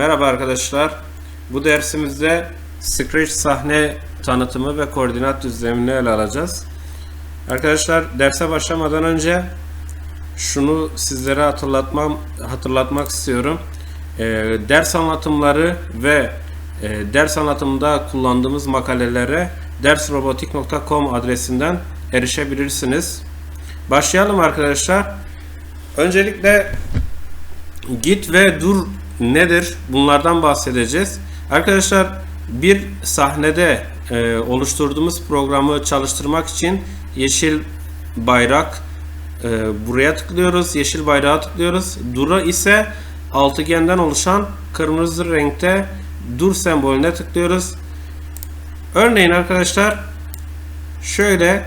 Merhaba arkadaşlar. Bu dersimizde Scratch sahne tanıtımı ve koordinat düzlemini ele alacağız. Arkadaşlar derse başlamadan önce şunu sizlere hatırlatmam hatırlatmak istiyorum. Ee, ders anlatımları ve e, ders anlatımında kullandığımız makalelere dersrobotik.com adresinden erişebilirsiniz. Başlayalım arkadaşlar. Öncelikle git ve dur nedir? Bunlardan bahsedeceğiz. Arkadaşlar bir sahnede e, oluşturduğumuz programı çalıştırmak için yeşil bayrak e, buraya tıklıyoruz. Yeşil bayrağa tıklıyoruz. Dura ise altıgenden oluşan kırmızı renkte dur sembolüne tıklıyoruz. Örneğin arkadaşlar şöyle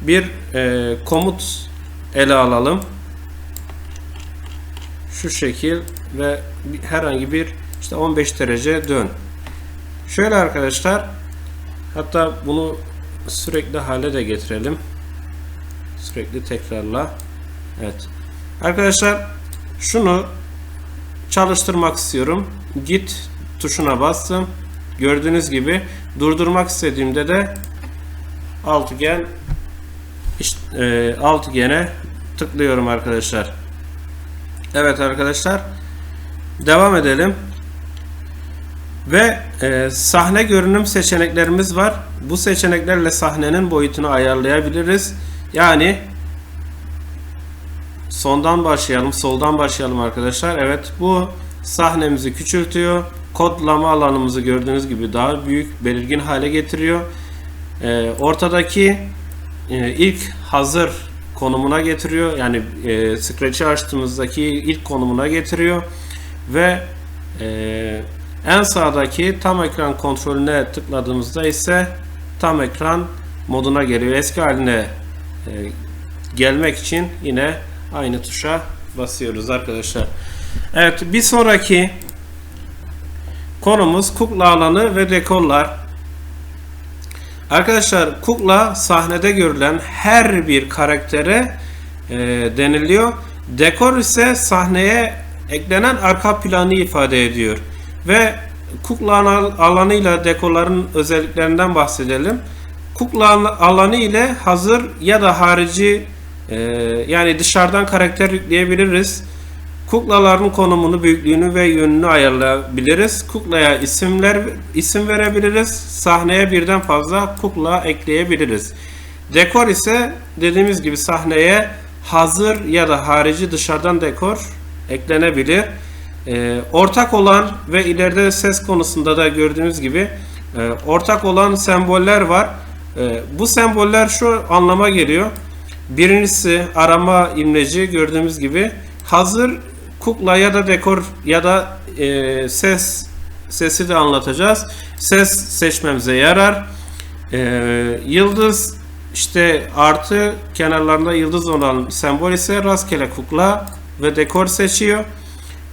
bir e, komut ele alalım şu şekil ve herhangi bir işte 15 derece dön. Şöyle arkadaşlar hatta bunu sürekli hale de getirelim. Sürekli tekrarla. Evet. Arkadaşlar şunu çalıştırmak istiyorum. Git tuşuna bastım. Gördüğünüz gibi durdurmak istediğimde de altıgen işte, e, altıgene tıklıyorum arkadaşlar. Evet arkadaşlar. Devam edelim. Ve e, sahne görünüm seçeneklerimiz var. Bu seçeneklerle sahnenin boyutunu ayarlayabiliriz. Yani sondan başlayalım, soldan başlayalım arkadaşlar. Evet bu sahnemizi küçültüyor. Kodlama alanımızı gördüğünüz gibi daha büyük, belirgin hale getiriyor. E, ortadaki e, ilk hazır konumuna getiriyor. Yani e, Scratch'i açtığımızdaki ilk konumuna getiriyor. Ve e, en sağdaki tam ekran kontrolüne tıkladığımızda ise tam ekran moduna geliyor. Eski haline e, gelmek için yine aynı tuşa basıyoruz arkadaşlar. Evet bir sonraki konumuz kukla alanı ve dekorlar. Arkadaşlar kukla sahnede görülen her bir karaktere e, deniliyor. Dekor ise sahneye eklenen arka planı ifade ediyor. Ve kukla alanıyla dekorların özelliklerinden bahsedelim. Kukla alanı ile hazır ya da harici e, yani dışarıdan karakter yükleyebiliriz. Kuklaların konumunu, büyüklüğünü ve yönünü ayarlayabiliriz. Kuklaya isimler isim verebiliriz. Sahneye birden fazla kukla ekleyebiliriz. Dekor ise dediğimiz gibi sahneye hazır ya da harici dışarıdan dekor eklenebilir. Ee, ortak olan ve ileride de ses konusunda da gördüğünüz gibi e, ortak olan semboller var. E, bu semboller şu anlama geliyor. Birincisi arama imleci gördüğümüz gibi hazır kukla ya da dekor ya da e, ses sesi de anlatacağız. Ses seçmemize yarar. Yıldız işte artı kenarlarında yıldız olan sembol ise rastgele kukla ve dekor seçiyor.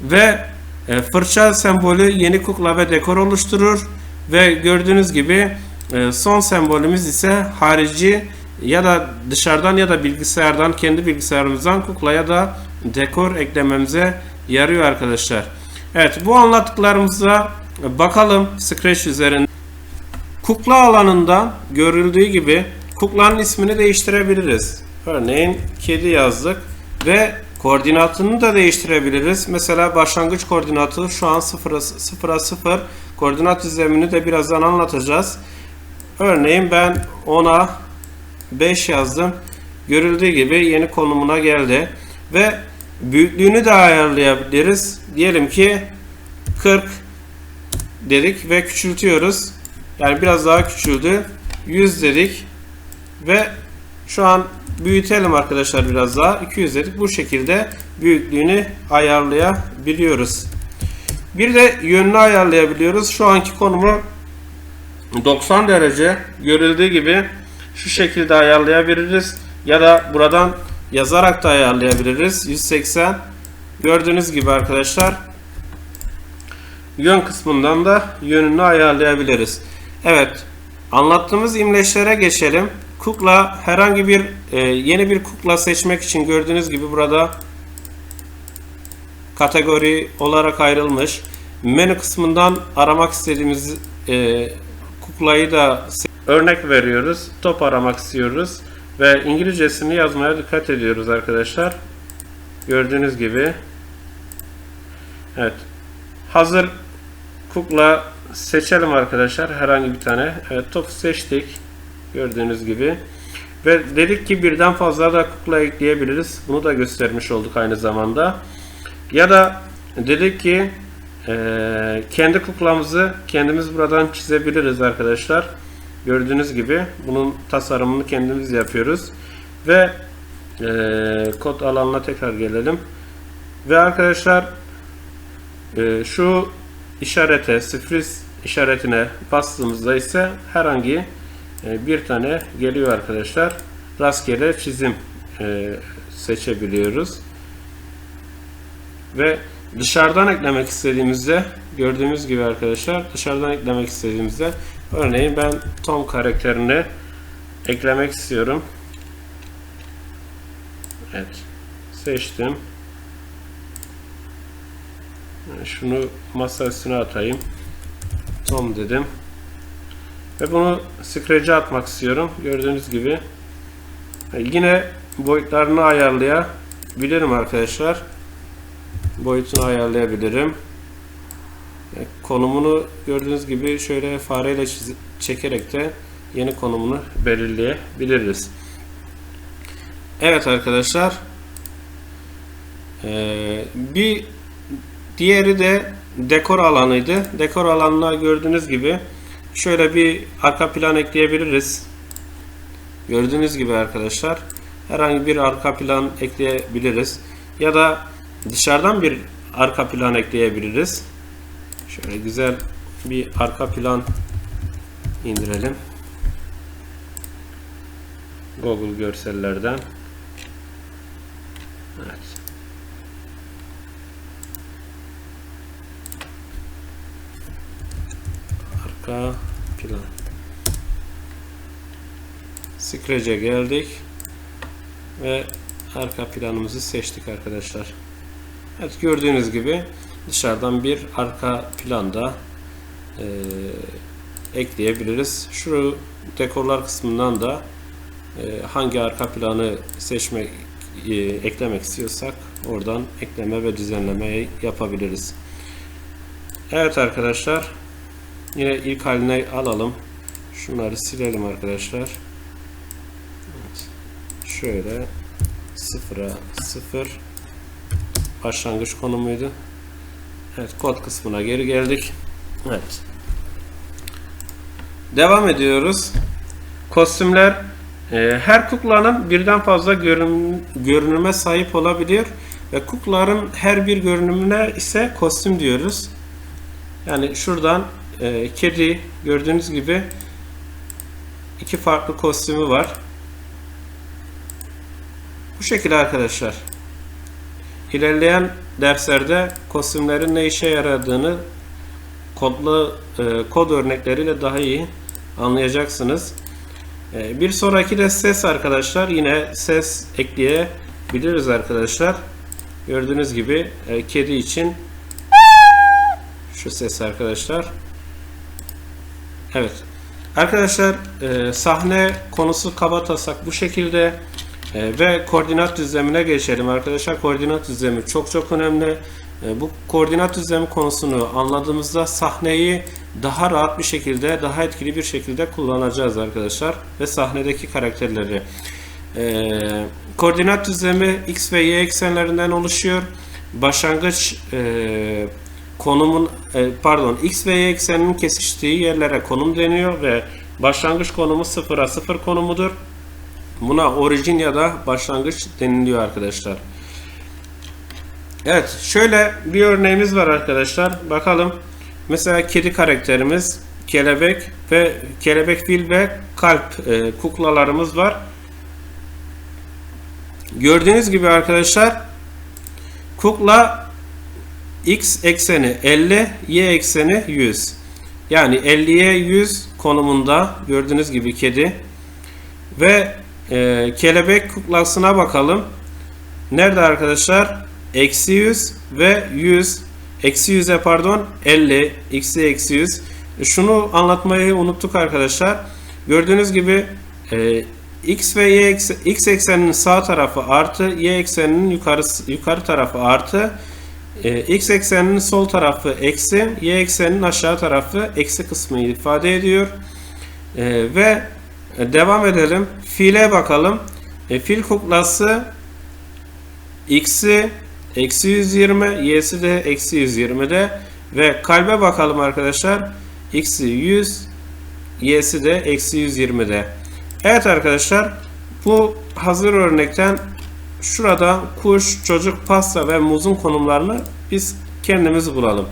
Ve e, fırça sembolü yeni kukla ve dekor oluşturur. Ve gördüğünüz gibi e, son sembolümüz ise harici ya da dışarıdan ya da bilgisayardan kendi bilgisayarımızdan kukla ya da dekor eklememize yarıyor arkadaşlar. Evet bu anlattıklarımıza bakalım Scratch üzerinde. Kukla alanında görüldüğü gibi kuklanın ismini değiştirebiliriz. Örneğin kedi yazdık ve koordinatını da değiştirebiliriz. Mesela başlangıç koordinatı şu an 0'a 0'a 0. Koordinat düzlemini de birazdan anlatacağız. Örneğin ben 10'a 5 yazdım. Görüldüğü gibi yeni konumuna geldi. Ve büyüklüğünü de ayarlayabiliriz. Diyelim ki 40 dedik ve küçültüyoruz. Yani biraz daha küçüldü. 100 dedik ve şu an büyütelim arkadaşlar biraz daha. 200 dedik. Bu şekilde büyüklüğünü ayarlayabiliyoruz. Bir de yönünü ayarlayabiliyoruz. Şu anki konumu 90 derece görüldüğü gibi şu şekilde ayarlayabiliriz. Ya da buradan yazarak da ayarlayabiliriz. 180 gördüğünüz gibi arkadaşlar yön kısmından da yönünü ayarlayabiliriz. Evet anlattığımız imleçlere geçelim. Kukla herhangi bir e, yeni bir kukla seçmek için gördüğünüz gibi burada kategori olarak ayrılmış. menü kısmından aramak istediğimiz e, kuklayı da örnek veriyoruz. Top aramak istiyoruz ve İngilizcesini yazmaya dikkat ediyoruz arkadaşlar. Gördüğünüz gibi. Evet. Hazır kukla seçelim arkadaşlar. Herhangi bir tane. Evet top seçtik. Gördüğünüz gibi. Ve dedik ki birden fazla da kukla ekleyebiliriz. Bunu da göstermiş olduk aynı zamanda. Ya da dedik ki eee, kendi kuklamızı kendimiz buradan çizebiliriz arkadaşlar. Gördüğünüz gibi bunun tasarımını kendimiz yapıyoruz. Ve eee, kod alanına tekrar gelelim. Ve arkadaşlar eee, şu işarete, sürpriz işaretine bastığımızda ise herhangi e, bir tane geliyor arkadaşlar. Rastgele çizim e, seçebiliyoruz. Ve dışarıdan eklemek istediğimizde gördüğümüz gibi arkadaşlar dışarıdan eklemek istediğimizde örneğin ben Tom karakterini eklemek istiyorum. Evet. Seçtim. Şunu masa üstüne atayım. Tom dedim. Ve bunu Scratch'e atmak istiyorum. Gördüğünüz gibi. E, Yine boyutlarını ayarlayabilirim arkadaşlar. Boyutunu ayarlayabilirim. E, Konumunu gördüğünüz gibi şöyle fareyle çekerek de yeni konumunu belirleyebiliriz. Evet arkadaşlar. E, bir diğeri de dekor alanıydı. Dekor alanına gördüğünüz gibi şöyle bir arka plan ekleyebiliriz. Gördüğünüz gibi arkadaşlar herhangi bir arka plan ekleyebiliriz. Ya da dışarıdan bir arka plan ekleyebiliriz. Şöyle güzel bir arka plan indirelim. Google görsellerden. Evet. Arka plan. Scratch'e geldik ve arka planımızı seçtik arkadaşlar. Evet gördüğünüz gibi dışarıdan bir arka planda e, ekleyebiliriz. Şu dekorlar kısmından da e, hangi arka planı seçmek e, eklemek istiyorsak oradan ekleme ve düzenlemeyi yapabiliriz. Evet arkadaşlar Yine ilk haline alalım. Şunları silelim arkadaşlar. Şöyle sıfıra sıfır başlangıç konumuydu. Evet kod kısmına geri geldik. Evet. Devam ediyoruz. Kostümler e, her kuklanın birden fazla görün, görünüme sahip olabiliyor ve kuklaların her bir görünümüne ise kostüm diyoruz. Yani şuradan e, kedi gördüğünüz gibi iki farklı kostümü var. Bu şekilde arkadaşlar. İlerleyen derslerde kostümlerin ne işe yaradığını kodlu e, kod örnekleriyle daha iyi anlayacaksınız. E, bir sonraki de ses arkadaşlar. Yine ses ekleyebiliriz arkadaşlar. Gördüğünüz gibi e, kedi için şu ses arkadaşlar. Evet. Arkadaşlar e, sahne konusu kaba taslak bu şekilde ve koordinat düzlemine geçelim arkadaşlar. Koordinat düzlemi çok çok önemli. E, bu koordinat düzlemi konusunu anladığımızda sahneyi daha rahat bir şekilde, daha etkili bir şekilde kullanacağız arkadaşlar. Ve sahnedeki karakterleri. E, koordinat düzlemi x ve y eksenlerinden oluşuyor. Başlangıç e, konumun e, pardon x ve y ekseninin kesiştiği yerlere konum deniyor ve başlangıç konumu 0'a 0 konumudur. Buna orijin ya da başlangıç deniliyor arkadaşlar. Evet şöyle bir örneğimiz var arkadaşlar. Bakalım. Mesela kedi karakterimiz kelebek ve kelebek fil ve kalp e, kuklalarımız var. Gördüğünüz gibi arkadaşlar kukla x ekseni 50, y ekseni 100. Yani 50'ye 100 konumunda gördüğünüz gibi kedi. Ve e, kelebek kuklasına bakalım. Nerede arkadaşlar? Eksi 100 ve 100. eksi 100'e pardon 50 x'i eksi 100. Şunu anlatmayı unuttuk arkadaşlar. Gördüğünüz gibi e, x ve y ekse- x ekseninin sağ tarafı artı y ekseninin yukarısı yukarı tarafı artı e, x ekseninin sol tarafı eksi y ekseninin aşağı tarafı eksi kısmı ifade ediyor. E, ve devam edelim. Fiile bakalım. E, fil kuklası x'i eksi 120 y'si de eksi 120'de ve kalbe bakalım arkadaşlar. x'i 100 y'si de eksi 120'de. Evet arkadaşlar bu hazır örnekten şurada kuş, çocuk, pasta ve muzun konumlarını biz kendimiz bulalım.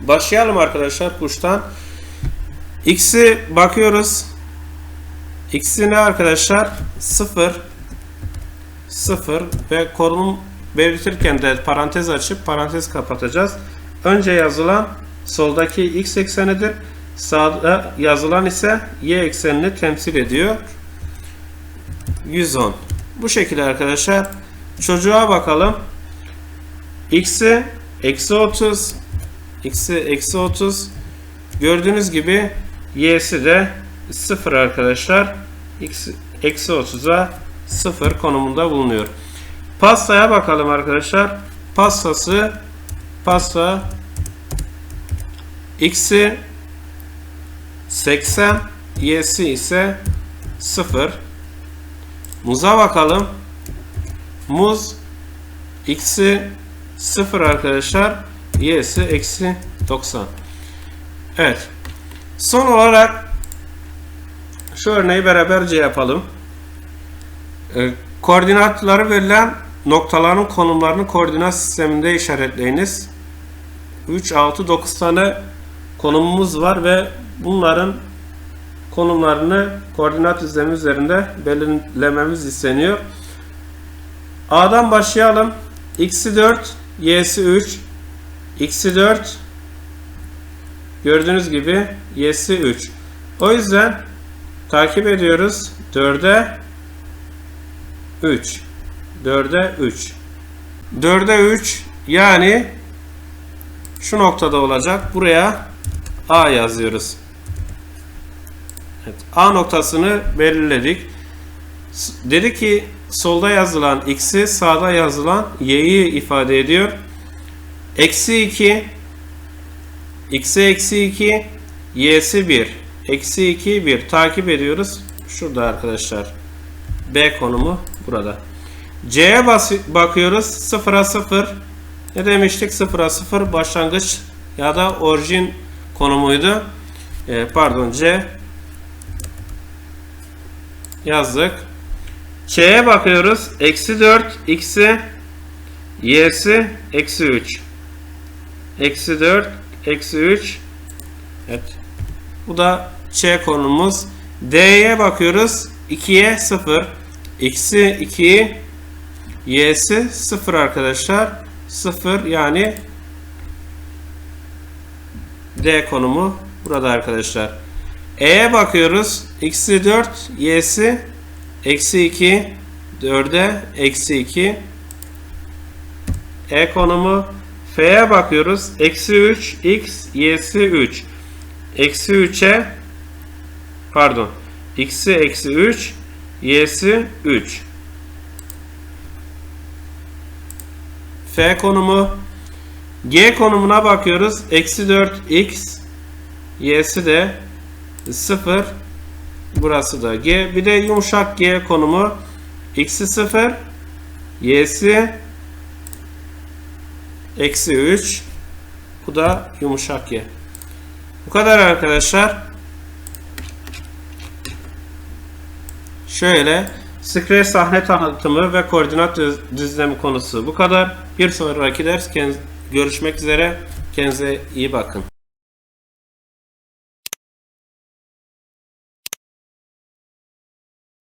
Başlayalım arkadaşlar kuştan. X'i bakıyoruz. X'i ne arkadaşlar? 0 0 ve konum belirtirken de parantez açıp parantez kapatacağız. Önce yazılan soldaki x eksenidir. Sağda yazılan ise y eksenini temsil ediyor. 110. Bu şekilde arkadaşlar. Çocuğa bakalım. X'i eksi 30 x'i eksi 30 gördüğünüz gibi y'si de 0 arkadaşlar. Eksi 30'a 0 konumunda bulunuyor. Pastaya bakalım arkadaşlar. Pastası pasta x'i 80 y'si ise 0 Muza bakalım. Muz x'i 0 arkadaşlar. Y'si eksi 90. Evet. Son olarak şu örneği beraberce yapalım. Ee, koordinatları verilen noktaların konumlarını koordinat sisteminde işaretleyiniz. 3, 6, 9 tane konumumuz var ve bunların konumlarını koordinat düzlemi üzerinde belirlememiz isteniyor. A'dan başlayalım. X'i 4, Y'si 3, X'i 4, gördüğünüz gibi Y'si 3. O yüzden takip ediyoruz. 4'e 3. 4'e 3. 4'e 3 yani şu noktada olacak. Buraya A yazıyoruz. Evet, A noktasını belirledik. Dedi ki solda yazılan x'i sağda yazılan y'yi ifade ediyor. Eksi 2 x'e eksi 2 y'si 1 eksi 2 1 takip ediyoruz. Şurada arkadaşlar. B konumu burada. C'ye bakıyoruz. 0'a 0. Ne demiştik? 0'a 0 başlangıç ya da orijin konumuydu. Ee, pardon C yazdık. Ç'ye bakıyoruz. Eksi 4 x'i y'si eksi 3. Eksi 4 eksi 3 Evet. Bu da Ç konumuz. D'ye bakıyoruz. 2'ye 0. X'i 2 y'si 0 arkadaşlar. 0 yani D konumu burada arkadaşlar. E'ye bakıyoruz. X'i 4, Y'si eksi 2, 4'e eksi 2. E konumu. F'ye bakıyoruz. Eksi 3, X, Y'si 3. Eksi 3'e pardon. X'i eksi 3, Y'si 3. F konumu. G konumuna bakıyoruz. Eksi 4, X, Y'si de 0 burası da G bir de yumuşak G konumu x'i 0 y'si eksi 3 bu da yumuşak G bu kadar arkadaşlar. Şöyle Scratch sahne tanıtımı ve koordinat düz- düzlemi konusu bu kadar. Bir sonraki ders görüşmek üzere. Kendinize iyi bakın